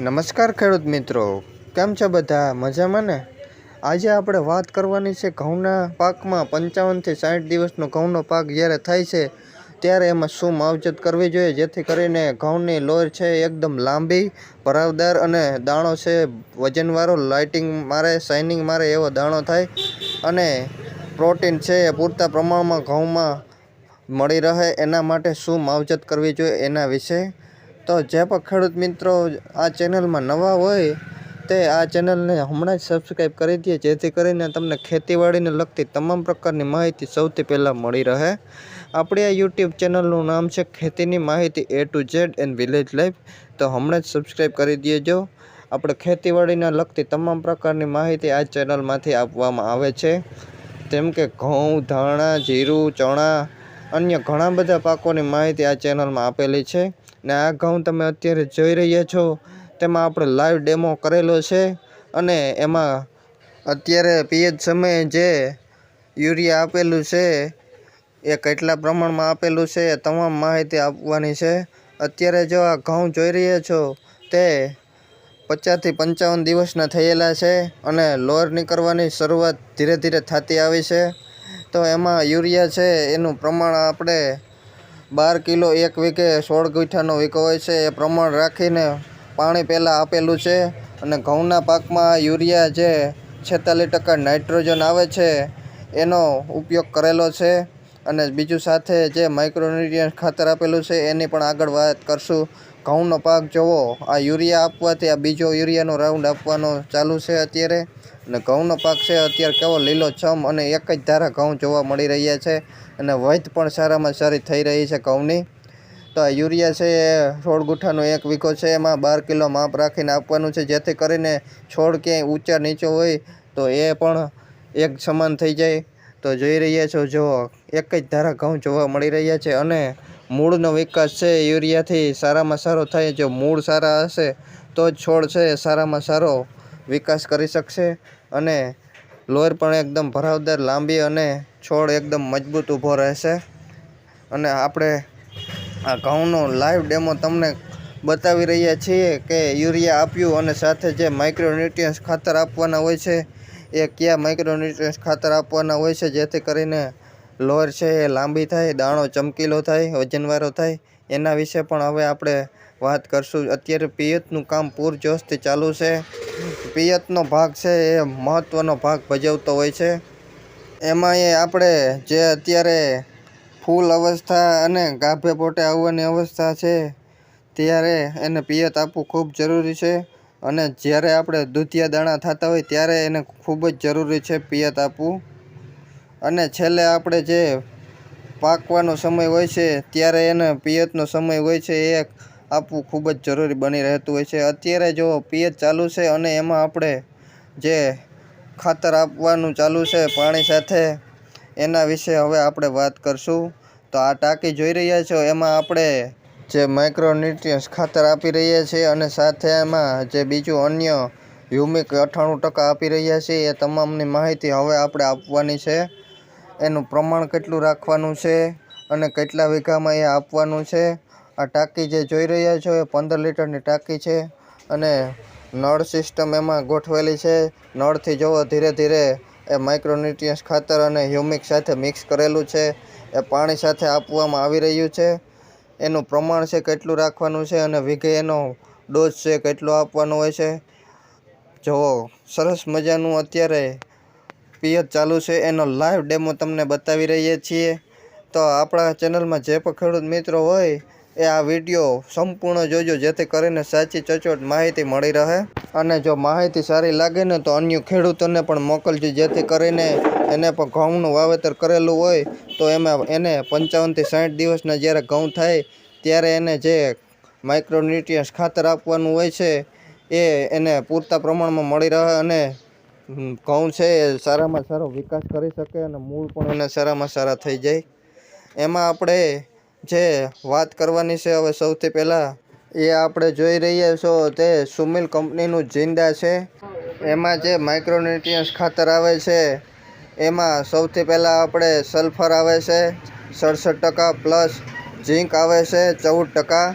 નમસ્કાર ખેડૂત મિત્રો. કેમ છે બધા? મજામાં ને? આજે આપણે વાત કરવાની છે ઘઉંના પાકમાં પંચાવનથી સાઠ દિવસનો ઘઉંનો પાક જ્યારે થાય છે, ત્યારે એમાં શું માવજત કરવી જોઈએ? જેથી કરીને ઘઉંની લોર છે એકદમ લાંબી, ભરાવદાર અને દાણો છે. વજનવાળો, લાઇટિંગ મારે, શાઇનિંગ મારે એવો દાણો થાય અને પ્રોટીન છે એ પૂરતા પ્રમાણમાં ઘઉંમાં મળી રહે. એના માટે શું માવજત કરવી જોઈએ એના વિશે તો જે પણ ખેડૂત મિત્રો આ ચેનલમાં નવા હોય, તે આ ચેનલને હમણાં જ સબસ્ક્રાઈબ કરી દે, જેથી કરીને તમને ખેતીવાડીને લગતી તમામ પ્રકારની માહિતી સૌથી પહેલાં મળી રહે. આપણી આ યુટ્યુબ ચેનલનું નામ છે ખેતીની માહિતી A to Z and village life તો હમણાં જ સબસ્ક્રાઈબ કરી દેજો. આપણે ખેતીવાડીને લગતી તમામ પ્રકારની માહિતી આ ચેનલમાંથી આપવામાં આવે છે. જેમ કે ઘઉં, ધાણા, જીરું, ચણા અન્ય ઘણા બધા પાકોની માહિતી આ ચેનલમાં આપેલી છે ને આ ઘઉં તમે અત્યારે જોઈ રહ્યા છો. તેમાં આપણે લાઈવ ડેમો કરેલો છે અને એમાં અત્યારે પીએચ સમયે જે યુરિયા આપેલું છે એ કેટલા પ્રમાણમાં આપેલું છે એ તમામ માહિતી આપવાની છે. અત્યારે જો આ ઘઉં જોઈ રહ્યા છો તે પચાસથી પંચાવન દિવસના થયેલા છે અને લોર નીકળવાની શરૂઆત ધીરે ધીરે થતી આવી છે. તો એમાં યુરિયા છે, એનું પ્રમાણ આપણે બાર કિલો એક વીઘે સોળ ગુઠાનો વીકો હોય છે. એ પ્રમાણ રાખીને પાણી પહેલાં આપેલું છે અને ઘઉંના પાકમાં યુરિયા જે છેતાલીસ ટકા નાઇટ્રોજન આવે છે, એનો ઉપયોગ કરેલો છે. અને બીજું સાથે જે માઇક્રોન્યુટ્રિયન્ટ ખાતર આપેલું છે, એની પણ આગળ વાત કરશું. ઘઉંનો પાક જોવો, આ યુરિયા આપવાથી આ બીજો યુરિયાનો રાઉન્ડ આપવાનો ચાલુ છે અત્યારે. અને ઘઉંનો પાક છે, અત્યારે કેવો લીલો છમ અને એક જ ધારા ઘઉં જોવા મળી રહ્યા છે અને વધ પણ સારામાં સારી થઈ રહી છે ઘઉંની. તો આ યુરિયા છે એ છોડ ગુઠ્ઠાનો એક વીઘો છે, એમાં બાર કિલો માપ રાખીને આપવાનું છે, જેથી કરીને છોડ ક્યાંય ઊંચા નીચો હોય તો એ પણ એક સમાન થઈ જાય. તો જોઈ રહ્યા છો, જો એક જ ધારા ઘઉં જોવા મળી રહ્યા છે અને મૂળનો વિકાસ છે, યુરિયાથી સારામાં સારો થાય. જો મૂળ સારા હશે તો જ છોડ છે, સારામાં સારો વિકાસ કરી શકશે અને લોર પણ એકદમ ભરાવદાર, લાંબી અને છોડ એકદમ મજબૂત ઊભો રહેશે. અને આપણે આ ઘઉંનો લાઈવ ડેમો તમને બતાવી રહ્યા છીએ કે યુરિયા આપ્યું અને સાથે જે માઇક્રોન્યુટ્રિયન્સ ખાતર આપવાના હોય છે, એ કયા માઇક્રોન્યુટ્રિયન્સ ખાતર આપવાના હોય છે, જેથી કરીને લોર છે એ લાંબી થાય, દાણો ચમકીલો થાય, વજનવાળો થાય, એના વિશે પણ હવે આપણે વાત કરશું. અત્યારે પિયતનું કામ પૂરજોશથી ચાલુ છે. પિયતનો ભાગ છે એ મહત્ત્વનો ભાગ ભજવતો હોય છે. એમાં એ આપણે જે અત્યારે ફૂલ અવસ્થા અને ગાભે પોટે આવવાની અવસ્થા છે, ત્યારે એને પિયત આપવું ખૂબ જરૂરી છે. અને જ્યારે આપણે દૂધિયા દાણા થતા હોય ત્યારે એને ખૂબ જ જરૂરી છે પિયત આપવું. અને છેલ્લે આપણે જે પાકવાનો સમય હોય છે, ત્યારે એને પિયતનો સમય હોય છે એ આપવું ખૂબ જ જરૂરી બની રહેતું હોય છે. અત્યારે જો પીએચ ચાલુ છે અને એમાં આપણે જે ખાતર આપવાનું ચાલુ છે પાણી સાથે, એના વિશે હવે આપણે વાત કરશું. તો આ ટાંકી જોઈ રહ્યા છો, એમાં આપણે જે માઇક્રોન્યુટ્રિયન્સ ખાતર આપી રહ્યા છીએ અને સાથે એમાં જે બીજું અન્ય હ્યુમિક અઠ્ઠાણું ટકા આપી રહ્યા છીએ, એ તમામની માહિતી હવે આપણે આપવાની છે. એનું પ્રમાણ કેટલું રાખવાનું છે અને કેટલા વીઘામાં એ આપવાનું છે. આ ટાંકી જે જોઈ રહ્યા છો એ પંદર લીટરની ટાંકી છે અને નળ સિસ્ટમ એમાં ગોઠવેલી છે. નળથી જોવો ધીરે ધીરે એ માઇક્રોન્યુટ્રિયન્સ ખાતર અને હ્યુમિક સાથે મિક્સ કરેલું છે. એ પાણી સાથે આપવામાં આવી રહ્યું છે. એનું પ્રમાણ છે કેટલું રાખવાનું છે અને વીઘે એનો ડોઝ છે કેટલો આપવાનો હોય છે. જુઓ સરસ મજાનું અત્યારે પિયત ચાલુ છે. એનો લાઈવ ડેમો તમને બતાવી રહીએ છીએ. તો આપણા ચેનલમાં જે પણ ખેડૂત મિત્રો હોય એ આ વીડિયો સંપૂર્ણ જોજો, જેથી કરીને સાચી, ચચોટ માહિતી મળી રહે. અને જો માહિતી સારી લાગે ને તો અન્ય ખેડૂતોને પણ મોકલજો, જેથી કરીને એને પણ ઘઉંનું વાવેતર કરેલું હોય તો એમાં એને પંચાવનથી સાઠ દિવસના જ્યારે ઘઉં થાય, ત્યારે એને જે માઇક્રોન્યુટ્રિયન્સ ખાતર આપવાનું હોય છે, એ એને પૂરતા પ્રમાણમાં મળી રહે અને ઘઉં છે એ સારામાં સારો વિકાસ કરી શકે અને મૂળ પણ એને સારામાં સારા થઈ જાય. એમાં આપણે જે વાત કરવાની છે હવે સૌથી પહેલાં, એ આપણે જોઈ રહ્યા છો તે સુમિલ કંપનીનું જિંદા છે. એમાં જે માઇક્રોન્યુટ્રિયન્સ ખાતર આવે છે, એમાં સૌથી પહેલાં આપણે સલ્ફર આવે છે, સડસઠ ટકા પ્લસ ઝીંક આવે છે, ચૌદ ટકા.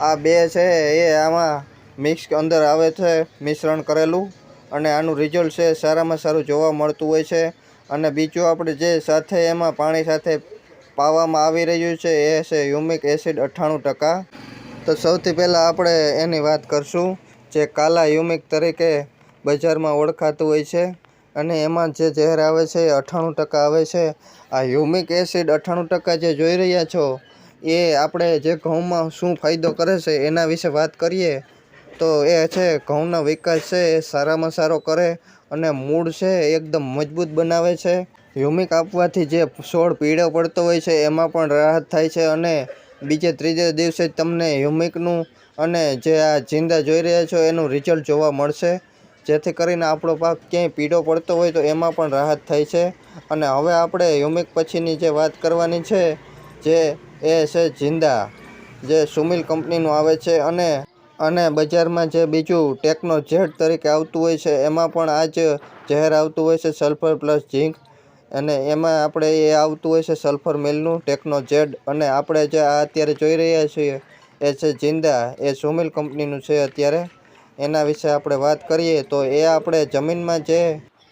આ બે છે એ આમાં મિક્સ અંદર આવે છે, મિશ્રણ કરેલું. અને આનું રિઝલ્ટ છે સારામાં સારું જોવા મળતું હોય છે. અને બીજું આપણે જે સાથે એમાં પાણી સાથે પાવામાં આવી રહ્યું છે, એ છે હ્યુમિક એસિડ અઠ્ઠાણું ટકા. તો સૌથી પહેલાં આપણે એની વાત કરશું જે કાલા હ્યુમિક તરીકે બજારમાં ઓળખાતું હોય છે અને એમાં જે ઝેર આવે છે એ અઠ્ઠાણું ટકા આવે છે. આ હ્યુમિક એસિડ અઠ્ઠાણું ટકા જે જોઈ રહ્યા છો, એ આપણે જે ઘઉંમાં શું ફાયદો કરે છે એના વિશે વાત કરીએ, તો એ છે ઘઉંનો વિકાસ છે, એ સારામાં સારો કરે અને મૂળ છે એકદમ મજબૂત બનાવે છે. હ્યુમિક આપવાથી જે છોડ પીળો પડતો હોય છે, એમાં પણ રાહત થાય છે અને બીજે ત્રીજે દિવસે જ તમને હ્યુમિકનું અને જે આ જીંદા જોઈ રહ્યા છો, એનું રિઝલ્ટ જોવા મળશે. જેથી કરીને આપણો પાક ક્યાંય પીળો પડતો હોય તો એમાં પણ રાહત થાય છે. અને હવે આપણે હ્યુમિક પછીની જે વાત કરવાની છે, જે એ છે જીંદા, જે સુમિલ કંપનીનું આવે છે અને અને બજારમાં જે બીજું ટેકનો ઝેડ તરીકે આવતું હોય છે, એમાં પણ આ જ ઝેર આવતું હોય છે, સલ્ફર પ્લસ ઝીંક. અને એમાં આપણે એ આવતું હોય છે સલ્ફર મિલનું, ટેકનો જેડ, અને આપણે જે આ અત્યારે જોઈ રહ્યા છીએ, એ છે જિંદા, એ સુમિલ કંપનીનું છે અત્યારે. એના વિશે આપણે વાત કરીએ તો એ આપણે જમીનમાં જે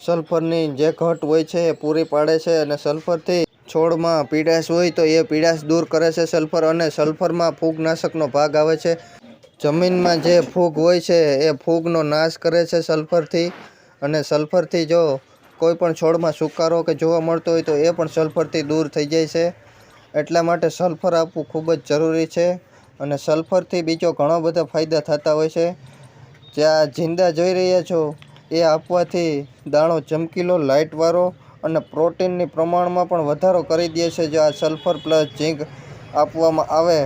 સલ્ફરની જે ઘટ હોય છે એ પૂરી પાડે છે અને સલ્ફરથી છોડમાં પીડાશ હોય તો એ પીડાશ દૂર કરે છે સલ્ફર અને સલ્ફરમાં ફૂગનાશકનો ભાગ આવે છે. જમીનમાં જે ફૂગ હોય છે એ ફૂગનો નાશ કરે છે સલ્ફરથી. અને સલ્ફરથી જો કોઈ પણ છોડમાં સુકારો કે જોવા મળતો હોય તો એ પણ સલ્ફરથી દૂર થઈ જાય છે. એટલા માટે સલ્ફર આપવું ખૂબ જ જરૂરી છે અને સલ્ફરથી બીજો ઘણો બધા ફાયદા થતા હોય છે. જ્યાં જિંદા જોઈ રહ્યા છો, એ આપવાથી દાણો ચમકીલો, લાઇટવાળો અને પ્રોટીનની પ્રમાણમાં પણ વધારો કરી દે છે. જો આ સલ્ફર પ્લસ ઝીંક આપવામાં આવે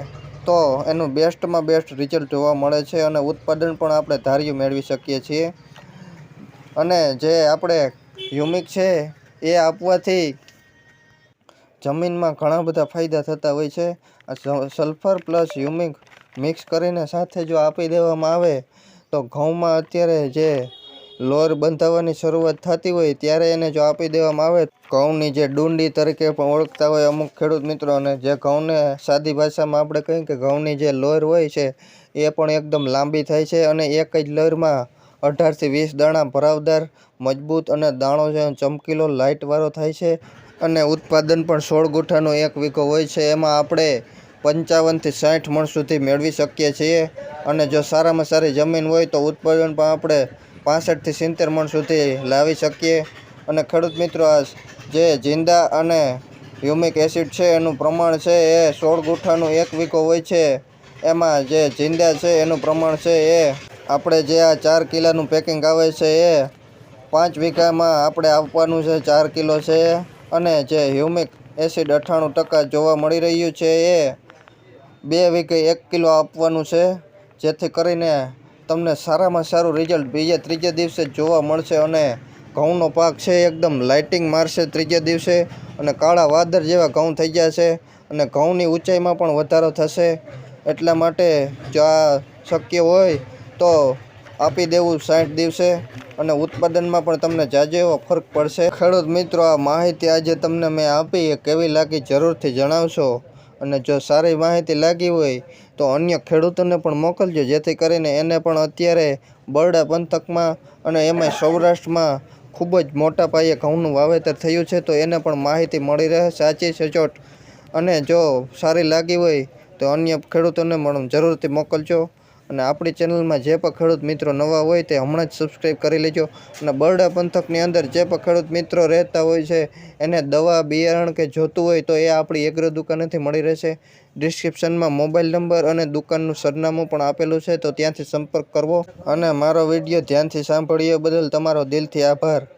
તો એનું બેસ્ટમાં બેસ્ટ રિઝલ્ટ જોવા મળે છે અને ઉત્પાદન પણ આપણે ધાર્યું મેળવી શકીએ છીએ. અને જે આપણે હ્યુમિક છે, એ આપવાથી જમીનમાં ઘણા બધા ફાયદા થતા હોય છે. સલ્ફર પ્લસ હ્યુમિક મિક્સ કરીને સાથે જો આપી દેવામાં આવે, તો ઘઉંમાં અત્યારે જે લોર બંધાવવાની શરૂઆત થતી હોય, ત્યારે એને જો આપી દેવામાં આવે, ઘઉંની જે ડુંડી તરીકે પણ ઓળખતા હોય અમુક ખેડૂત મિત્રો અને જે ઘઉંને સાદી ભાષામાં આપણે કહીએ કે ઘઉંની જે લોર હોય છે, એ પણ એકદમ લાંબી થાય છે અને એક જ લોરમાં અઢારથી વીસ દાણા ભરાવદાર, મજબૂત અને દાણો ચમકીલો લાઇટવાળો થાય છે અને ઉત્પાદન પણ સોળ ગુઠાનો એક વીઘો હોય છે. એમાં આપણે પંચાવનથી સાઠ મણ સુધી મેળવી શકીએ છીએ અને જો સારામાં સારી જમીન હોય તો ઉત્પાદન પણ આપણે પાસઠથી સિત્તેર મણ સુધી લાવી શકીએ. અને ખેડૂત મિત્રો જે જિંદા અને હ્યુમિક એસિડ છે એનું પ્રમાણ છે એ સોળ ગુઠાનું એક વીઘો હોય છે. એમાં જે જિંદા છે એનું પ્રમાણ છે એ આપણે જે આ ચાર કિલોનું પેકિંગ આવે છે એ પાંચ વીઘામાં આપણે આપવાનું છે ચાર કિલો છે અને જે હ્યુમિક એસિડ અઠ્ઠાણું ટકા જોવા મળી રહ્યું છે એ બે વીઘે એક કિલો આપવાનું છે. જેથી કરીને તમને સારામાં સારું રિઝલ્ટ બીજે ત્રીજે દિવસે જોવા મળશે અને ઘઉંનો પાક છે એકદમ લાઇટિંગ મારશે ત્રીજે દિવસે અને કાળા વાદર જેવા ઘઉં થઈ ગયા છે અને ઘઉંની ઊંચાઈમાં પણ વધારો થશે. એટલા માટે જો આ શક્ય હોય તો આપી દેવું સાઠ દિવસે અને ઉત્પાદનમાં પણ તમને જાજો એવો ફરક પડશે. ખેડૂત મિત્રો, આ માહિતી આજે તમને મેં આપી. એ કેવી લાગી જરૂરથી જણાવશો. અને જો સારી માહિતી લાગી હોય તો અન્ય ખેડૂતોને પણ મોકલજો, જેથી કરીને એને પણ અત્યારે બરડા પંથકમાં અને એમાંય સૌરાષ્ટ્રમાં ખૂબ જ મોટા પાયે ઘઉંનું વાવેતર થયું છે, તો એને પણ માહિતી મળી રહે. સાચી સચોટ. અને જો સારી લાગી હોય તો અન્ય ખેડૂતોને પણ જરૂરથી મોકલજો. અને આપણી ચેનલમાં જે પણ ખેડૂત મિત્રો નવા હોય તે હમણાં જ સબસ્ક્રાઈબ કરી લેજો. અને બરડા પંથકની અંદર જે પણ ખેડૂત મિત્રો રહેતા હોય છે, એને દવા, બિયારણ કે જોતું હોય તો એ આપણી એગ્રો દુકાનેથી મળી રહેશે. ડિસ્ક્રિપ્શનમાં મોબાઈલ નંબર અને દુકાનનું સરનામું પણ આપેલું છે, તો ત્યાંથી સંપર્ક કરવો. અને મારો વીડિયો ધ્યાનથી સાંભળ્યો બદલ તમારો દિલથી આભાર.